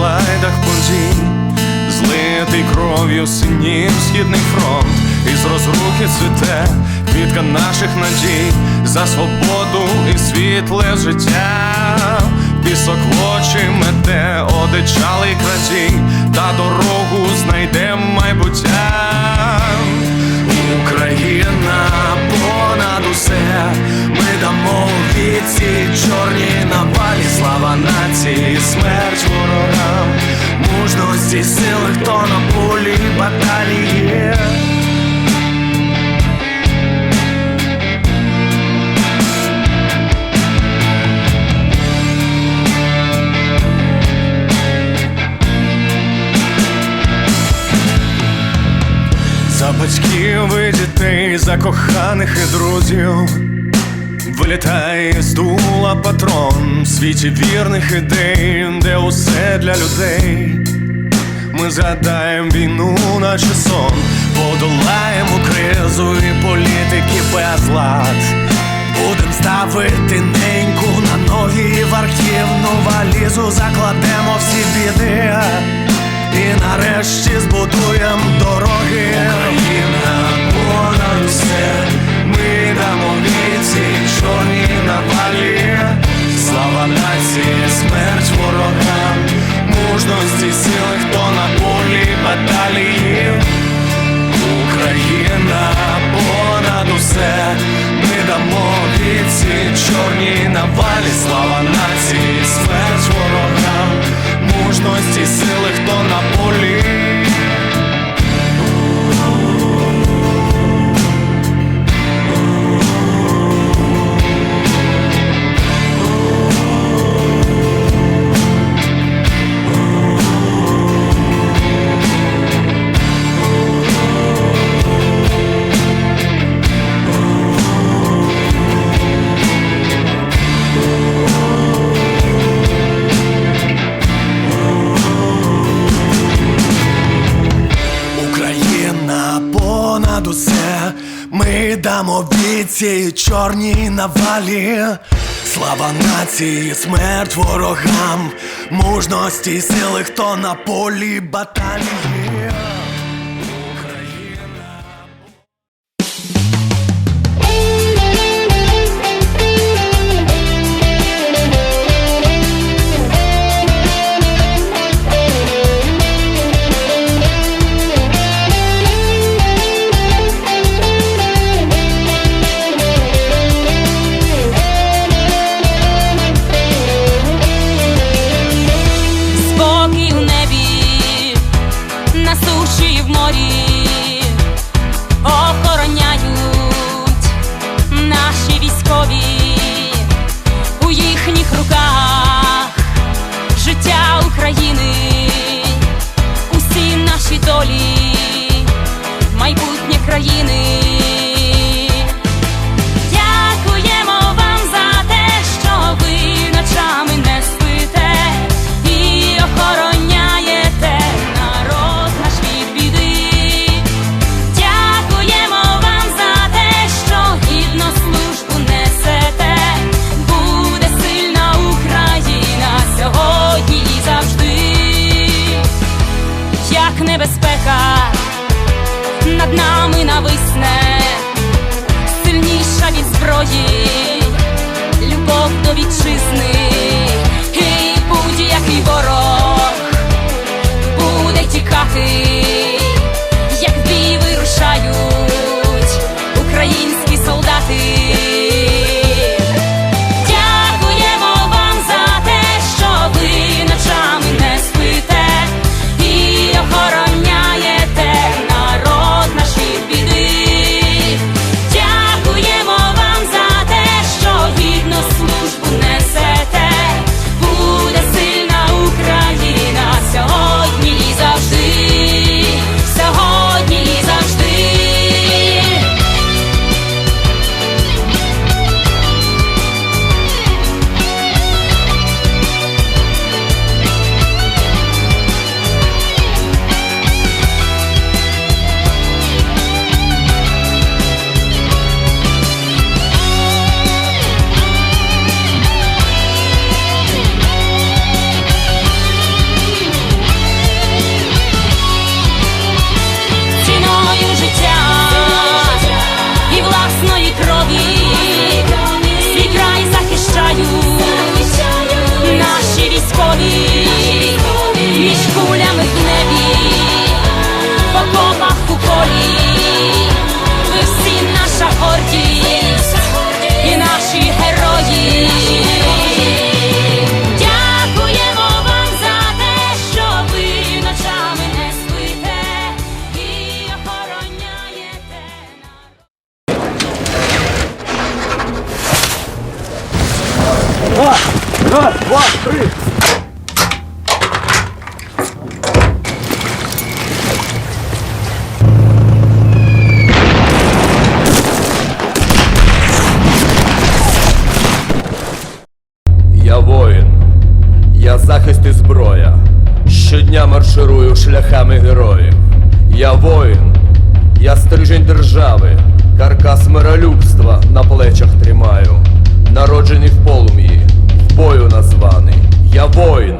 слайдах подій, злитий кров'ю синів східний фронт, із розрухи цвіте квітка наших надій за свободу і світле життя. Пісок в очі мете, одичалий крадій, та дорогу знайде майбуття. Мужності, сили, хто на полі баталії. За батьків і дітей, за коханих і друзів. Вилітає з дула патрон в світі вірних ідей, де усе для людей. Ми згадаємо війну, наче сон, подолаємо кризу і політики безлад. Будем ставити неньку на ноги в архівну валізу, закладемо всі біди. І нарешті збудуємо дороги. Чорні навалі, слава нації, смерть ворогам, мужності, сили, хто на полі. Понад ми дамо віці чорні навалі. Слава нації, смерть ворогам, мужності, сили, хто на полі баталії. trovi Як небезпека. Над нами нависне сильніша від зброї, любов до вітчизни, Раз, два, три. Воїн, я захист і зброя. Щодня марширую шляхами героїв. Я воїн, я стрижень держави, каркас миролюбства на плечах тримаю. Народжений в полум'ї, бою названий. Я воїн,